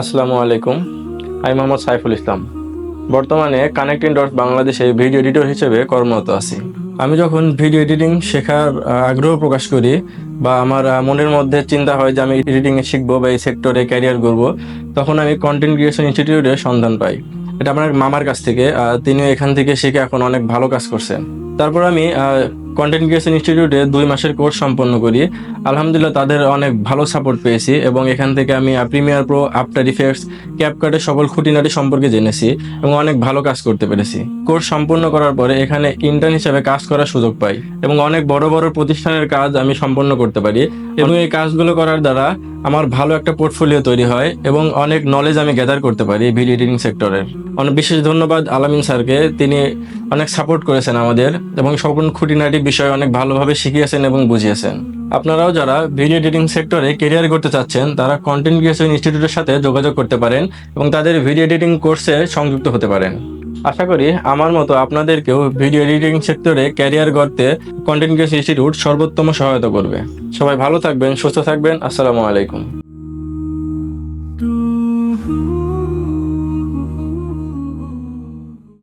আসসালামু আলাইকুম। আমি মোহাম্মদ সাইফুল ইসলাম। বর্তমানে কানেক্টিং ডট বাংলাদেশে ভিডিও এডিটর হিসেবে কর্মরত আছি। আমি যখন ভিডিও এডিটিং শেখার আগ্রহ প্রকাশ করি বা আমার মনের মধ্যে চিন্তা হয় যে আমি এডিটিংয়ে শিখব বা এই সেক্টরে ক্যারিয়ার করব, তখন আমি কন্টেন্ট ক্রিয়েশন ইনস্টিটিউটের সন্ধান পাই। এটা আমার মামার কাছ থেকে তিনিও এখান থেকে শিখে এখন অনেক ভালো কাজ করছেন। তারপর আমি কন্টেন্ট ক্রিয়েশন ইনস্টিটিউটে দুই মাসের কোর্স সম্পন্ন করি। আলহামদুলিল্লাহ তাদের অনেক ভালো সাপোর্ট পেয়েছি এবং এখান থেকে আমি প্রিমিয়ার প্রো আফটার ইফেক্টস ক্যাপকাটের সকল খুঁটিনাটি সম্পর্কে জেনেছি এবং অনেক ভালো কাজ করতে পেরেছি। কোর্স সম্পন্ন করার পরে এখানে ইন্টার্ন হিসেবে কাজ করার সুযোগ পাই এবং অনেক বড় বড় প্রতিষ্ঠানের কাজ আমি সম্পন্ন করতে পারি এবং এই কাজগুলো করার দ্বারা আমার ভালো একটা পোর্টফোলিও তৈরি হয় এবং অনেক নলেজ আমি গ্যাদার করতে পারি ভিডিও এডিটিং সেক্টরের অনেক বিশেষ ধন্যবাদ আলামিন স্যারকে, তিনি অনেক সাপোর্ট করেছেন আমাদের এবং সকল খুঁটিনাটি বিষয় অনেক ভালোভাবে শিখিয়েছেন এবং বুঝিয়েছেন। আপনারাও যারা ভিডিও এডিটিং সেক্টরে কেরিয়ার করতে চাচ্ছেন, তারা কন্টেন্ট ক্রিয়েশন ইনস্টিটিউটের সাথে যোগাযোগ করতে পারেন এবং তাদের ভিডিও এডিটিং কোর্সে সংযুক্ত হতে পারেন। আশা করি আমার মতো আপনাদেরকেও ভিডিও এডিটিং সেক্টরে ক্যারিয়ার গড়তে কন্টেন্ট ক্রিয়েশন ইনস্টিটিউট সর্বোত্তম সহায়তা করবে। সবাই ভালো থাকবেন, সুস্থ থাকবেন। আসসালামু আলাইকুম।